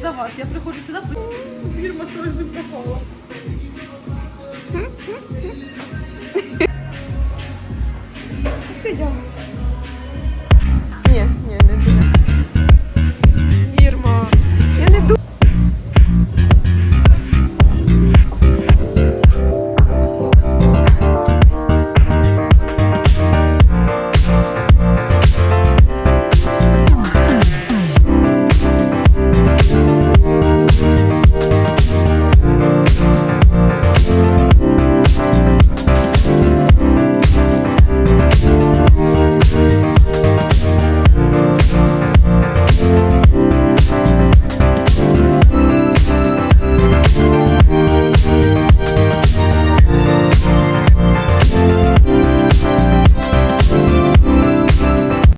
за вас. Я приходжу сюди, фірма сьогодні попала. Це я.